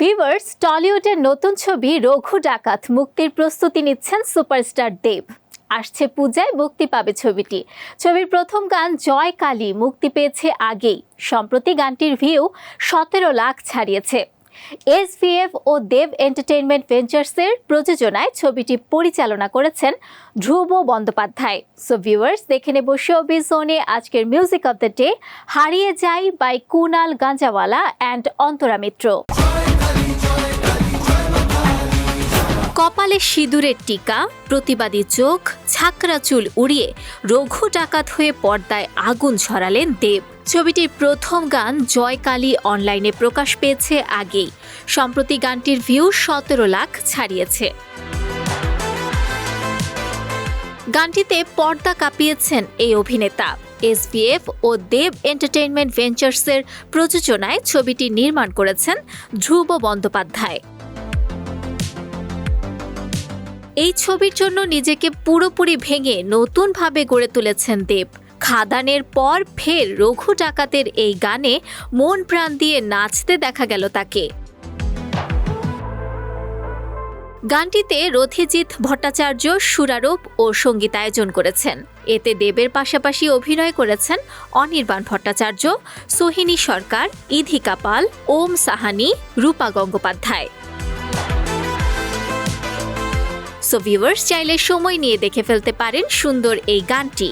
Viewers টলিউডের নতুন ছবি রঘু ডাকাত মুক্তির প্রস্তুতি নিচ্ছেন সুপারস্টার দেব। আসছে পূজায় মুক্তি পাবে ছবিটি। ছবির প্রথম গান জয় কালী, মুক্তি পেয়েছে আগেই। সম্প্রতি গানটির ভিউ সতেরো লাখ ছাড়িয়েছে। এসভিএফ ও দেব এন্টারটেইনমেন্ট ভেঞ্চার্সের প্রযোজনায় ছবিটি পরিচালনা করেছেন ধ্রুব বন্দ্যোপাধ্যায়। সো ভিউয়ার্স দেখে নেব শোবিজ জোনে আজকের মিউজিক অব দ্য ডে হারিয়ে যাই বাই কুনাল গাঞ্জাওয়ালা অ্যান্ড অন্তরা মিত্র কপালে সিঁদুরের টিকা, প্রতিবাদী চোখ ছাকরা চুল উড়িয়ে রঘু ডাকাত হয়ে পর্দায় আগুন ছড়ালেন দেব। ছবিটির প্রথম গান জয় কালী অনলাইনে প্রকাশ পেয়েছে আগেই। সম্প্রতি গানটির ভিউ সতেরো লাখ ছাড়িয়েছে। গানটিতে পর্দা কাঁপিয়েছেন এই অভিনেতা। এসবিএফ ও দেব এন্টারটেইনমেন্ট ভেঞ্চার্সের প্রযোজনায় ছবিটি নির্মাণ করেছেন ধ্রুব বন্দ্যোপাধ্যায়। এই ছবির জন্য নিজেকে পুরোপুরি ভেঙে নতুনভাবে গড়ে তুলেছেন দেব। খাদানের পর ফের রঘু ডাকাতের এই গানে মন প্রাণ দিয়ে নাচতে দেখা গেল তাকে। গানটিতে রথিজিৎ ভট্টাচার্য, সুরারোপ ও সঙ্গীতায়োজন করেছেন। এতে দেবের পাশাপাশি অভিনয় করেছেন অনির্বাণ ভট্টাচার্য, সোহিনী সরকার, ইধিকা পাল, ওম সাহানি, রূপা গঙ্গোপাধ্যায়। সো ভিউয়ার্স চাইলে সময় নিয়ে দেখে ফেলতে পারেন সুন্দর এই গানটি।